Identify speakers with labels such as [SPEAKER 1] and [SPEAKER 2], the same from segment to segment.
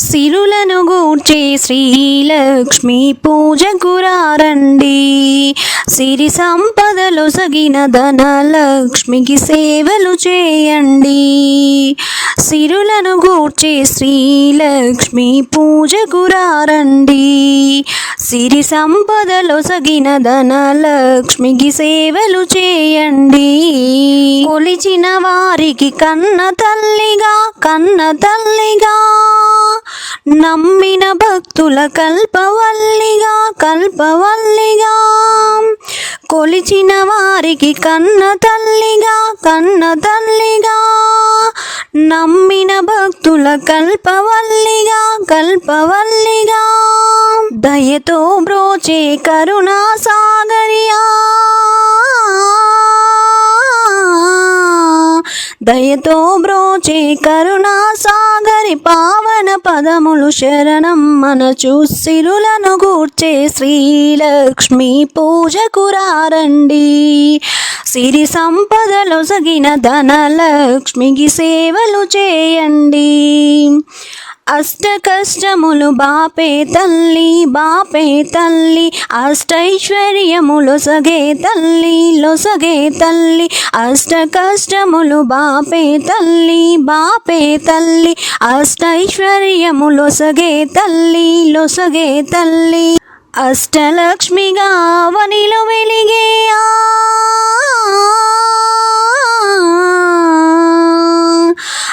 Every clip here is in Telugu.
[SPEAKER 1] సిరులను గూర్చే శ్రీలక్ష్మి పూజకు రండి సిరి సంపదలు సగిన ధనలక్ష్మికి సేవలు చేయండి. సిరులను గూర్చే శ్రీలక్ష్మి పూజ కురారండి సిరి సంపదలు సగిన ధనలక్ష్మికి సేవలు చేయండి. కొలిచిన వారికి కన్న తల్లిగా కన్న తల్లిగా నమ్మిన భక్తుల కల్పవల్లిగా కల్పవల్లిగా. కొలిచిన వారికి కన్న తల్లిగా కన్న తల్లిగా. నమ్మిన భక్తుల కల్పవల్లిగా కల్పవల్లిగా. దయతో బ్రోచే కరుణా సాగరియా. దయతో బ్రోచే కరుణా సాగరి పావన పదములు శరణం మన చూసిరులను గూర్చే శ్రీలక్ష్మి పూజకు రారండి. సిరి సంపదలు సగిన ధనలక్ష్మికి సేవలు చేయండి. అష్ట కష్టములు బాపే తల్లి బాపే తల్లి. అష్టైశ్వర్యములు సగే తల్లి లొసగే తల్లి. అష్ట కష్టములు బాపే తల్లి బాపే తల్లి. అష్టైశ్వర్యములు సగే తల్లి లొసగే తల్లి. అష్టలక్ష్మిగా వనిలో వెలిగే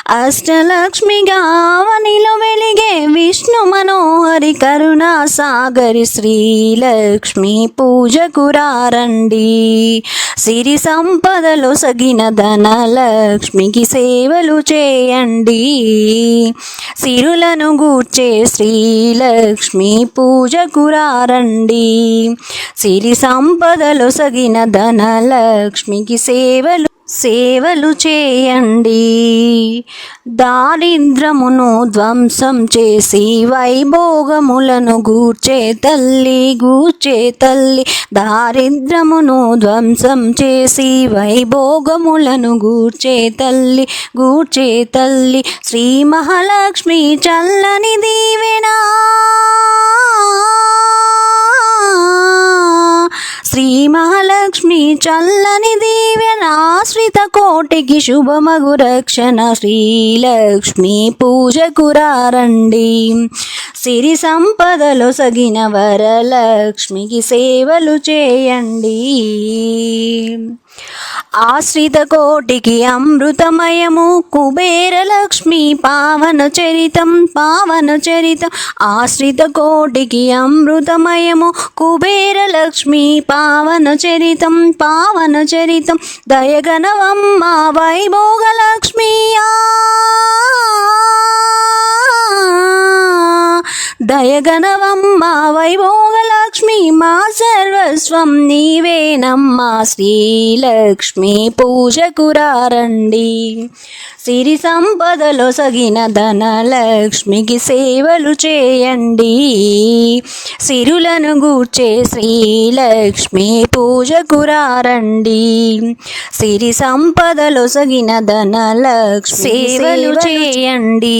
[SPEAKER 1] అష్టలక్ష్మిగా వనిలో విష్ణు మనోహరి కరుణా సాగరి శ్రీలక్ష్మి పూజకురారండి సిరి సంపదలు సగిన ధనలక్ష్మికి సేవలు చేయండి. సిరులను గూర్చే శ్రీలక్ష్మి పూజకురారండి సిరి సంపదలు సగిన ధనలక్ష్మికి సేవలు సేవలు చేయండి. దారిద్రమును ధ్వంసం చేసి వైభోగములను గూర్చే తల్లి గూర్చే తల్లి. దారిద్రమును ధ్వంసం చేసి వైభోగములను గూర్చే తల్లి గూర్చే తల్లి. శ్రీ మహాలక్ష్మి చల్లని దీవెనా. శ్రీ మహాలక్ష్మి చల్లని దీవెనాశ్రిత కోటికి శుభమగు రక్షణ శ్రీలక్ష్మి పూజ కురారండి సిరి సంపదలు సగిన వరలక్ష్మికి సేవలు చేయండి. ఆశ్రిత కోటికి అమృతమయము కుబేర లక్ష్మి పావన చరితం పావన చరితం. ఆశ్రిత కోటికి అమృతమయము కుబేర లక్ష్మి పావన చరితం పావన చరితం. దయగనవమ్మ వైభోగ లక్ష్మియా దయగనవమ్మ వైభోగలక్ష్మి మా సర్వస్వం నీవేనమ్మా. శ్రీలక్ష్మి పూజ కురారండి సిరి సంపదలో సగిన ధనలక్ష్మికి సేవలు చేయండి. సిరులను గూర్చే శ్రీలక్ష్మి పూజ కురారండి సిరి సంపదలో సగిన ధనలక్ష్మి సేవలు చేయండి.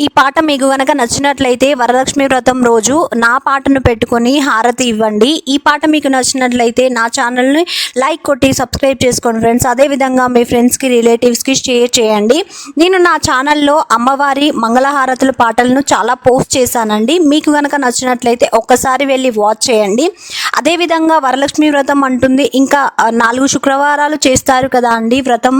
[SPEAKER 1] ఈ పాట మీకు గనక నచ్చినట్లయితే వరలక్ష్మి వ్రతం రోజు నా పాటను పెట్టుకొని హారతి ఇవ్వండి. ఈ పాట మీకు నచ్చినట్లయితే నా ఛానల్ని లైక్ కొట్టి సబ్స్క్రైబ్ చేసుకోండి ఫ్రెండ్స్. అదేవిధంగా మీ ఫ్రెండ్స్కి రిలేటివ్స్కి షేర్ చేయండి. నేను నా ఛానల్లో అమ్మవారి మంగళహారతుల పాటలను చాలా పోస్ట్ చేశానండి. మీకు కనుక నచ్చినట్లయితే ఒక్కసారి వెళ్ళి వాచ్ చేయండి. అదేవిధంగా వరలక్ష్మి వ్రతం అంటుంది. ఇంకా నాలుగు శుక్రవారాలు చేస్తారు కదా అండి వ్రతం.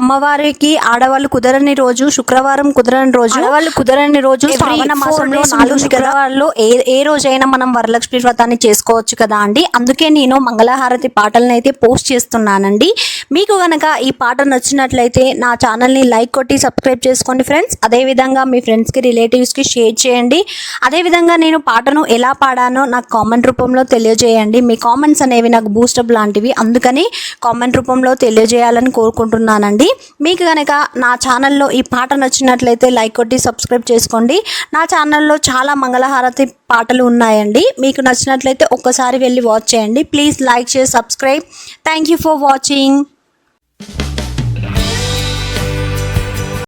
[SPEAKER 1] అమ్మవారికి ఆడవాళ్ళు కుదరని రోజు శుక్రవారం కుదరని రోజు ఆడవాళ్ళు కుదరని రోజు శ్రావణ మాసంలో నాలుగు శుక్రవారాల్లో ఏ ఏ రోజైనా మనం వరలక్ష్మి వ్రతాన్ని చేసుకోవచ్చు కదా అండి? అందుకే నేను మంగళహారతి పాటలను అయితే పోస్ట్ చేస్తున్నానండి. మీకు కనుక ఈ పాట నచ్చినట్లయితే నా ఛానల్ని లైక్ కొట్టి సబ్స్క్రైబ్ చేసుకోండి ఫ్రెండ్స్. అదేవిధంగా మీ ఫ్రెండ్స్కి రిలేటివ్స్కి షేర్ చేయండి. అదేవిధంగా నేను పాటను ఎలా పాడానో నాకు కామెంట్ రూపంలో తెలియజేయండి. మీ కామెంట్స్ అనేవి నాకు బూస్టప్ లాంటివి. అందుకని కామెంట్ రూపంలో తెలియజేయాలని కోరుకుంటున్నానండి. మీకు కనుక నా ఛానల్లో ఈ పాట నచ్చినట్లయితే లైక్ కొట్టి సబ్స్క్రైబ్ చేసుకోండి. నా ఛానల్లో చాలా మంగళహారతి పాటలు ఉన్నాయండి. మీకు నచ్చినట్లయితే ఒక్కసారి వెళ్ళి వాచ్ చేయండి. Please like share subscribe thank you for watching